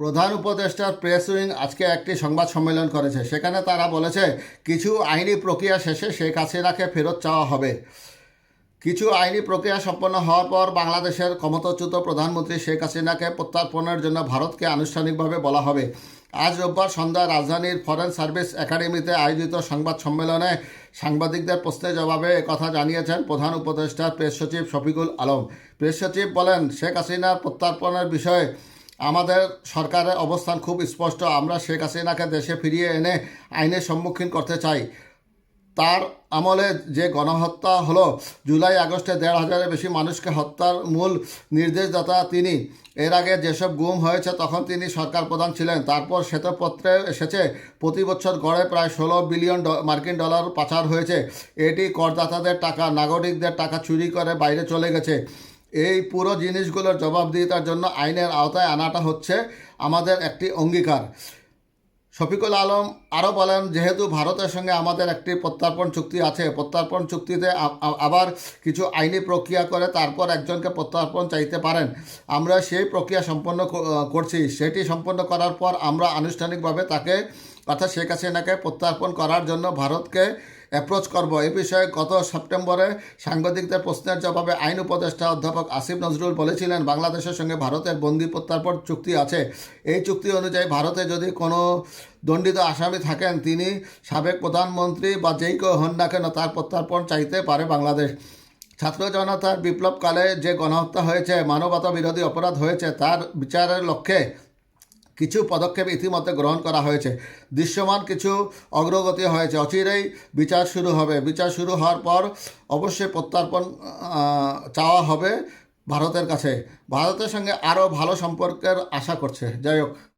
প্রধান উপদেষ্টার press wing আজকে একটি সংবাদ সম্মেলন করেছে। সেখানে তারা বলেছে, কিছু আইনি প্রক্রিয়া শেষে শেখ হাসিনাকে ফেরত চাওয়া হবে। কিছু আইনি প্রক্রিয়া সম্পন্ন হওয়ার পর বাংলাদেশের ক্ষমতাচ্যুত প্রধানমন্ত্রী শেখ হাসিনাকে প্রত্যার্পণের জন্য ভারতকে আনুষ্ঠানিকভাবে বলা হবে। আজ রোববার সন্ধ্যায় রাজধানীর ফরেন সার্ভিস একাডেমিতে আয়োজিত সংবাদ সম্মেলনে সাংবাদিকদের প্রশ্নের জবাবে কথা জানিয়েছেন প্রধান উপদেষ্টা প্রেস সচিব শফিকুল আলম। প্রেস সচিব বলেন, শেখ হাসিনার প্রত্যার্পণের বিষয়ে আমাদের সরকারের অবস্থান খুব স্পষ্ট। আমরা শেখ হাসিনাকে দেশে ফিরিয়ে এনে আইনের সম্মুখীন করতে চাই। তার আমলে যে গণহত্যা হলো, জুলাই আগস্টে দেড় হাজারের বেশি মানুষকে হত্যার মূল নির্দেশদাতা তিনি। এর আগে যেসব গুম হয়েছে, তখন তিনি সরকার প্রধান ছিলেন। তারপর শ্বেতপত্রে এসেছে, প্রতি বছর গড়ে প্রায় ষোলো বিলিয়ন মার্কিন ডলার পাচার হয়েছে। এটি করদাতাদের টাকা, নাগরিকদের টাকা চুরি করে বাইরে চলে গেছে। এই পুরো জিনিসগুলোর জবাবদিহিতার জন্য আইনের আওতায় আনাটা হচ্ছে আমাদের একটি অঙ্গীকার। শফিকুল আলম আরও বলেন, যেহেতু ভারতের সঙ্গে আমাদের একটি প্রত্যার্পণ চুক্তি আছে, প্রত্যার্পণ চুক্তিতে আবার কিছু আইনি প্রক্রিয়া করে তারপর একজনকে প্রত্যার্পণ চাইতে পারেন, আমরা সেই প্রক্রিয়া সম্পন্ন করছি। সেটি সম্পন্ন করার পর আমরা আনুষ্ঠানিকভাবে তাকে অর্থাৎ শেখ হাসিনাকে প্রত্যার্পণ করার জন্য ভারতকে অ্যাপ্রোচ করব। এ বিষয়ে গত সেপ্টেম্বরে সাংবাদিকদের প্রশ্নের জবাবে আইন উপদেষ্টা অধ্যাপক আসিফ নজরুল বলেছিলেন, বাংলাদেশের সঙ্গে ভারতের বন্দি প্রত্যার্পণ চুক্তি আছে। এই চুক্তি অনুযায়ী ভারতে যদি কোনো দণ্ডিত আসামি থাকেন, তিনি সাবেক প্রধানমন্ত্রী বা যেই কেউ হন না কেন তার প্রত্যার্পণ চাইতে পারে বাংলাদেশ। ছাত্র জনতার বিপ্লবকালে যে গণহত্যা হয়েছে মানবতা বিরোধী অপরাধ হয়েছে, তার বিচারের লক্ষ্যে কিছু পদক্ষেপ ইতিমধ্যে গ্রহণ করা হয়েছে। দৃশ্যমান কিছু অগ্রগতি হয়েছে। অচিরেই বিচার শুরু হবে। বিচার শুরু হওয়ার পর অবশ্যই প্রত্যার্পণ চাওয়া হবে ভারতের কাছে। ভারতের সঙ্গে আরও ভালো সম্পর্কের আশা করছে। যাই হোক।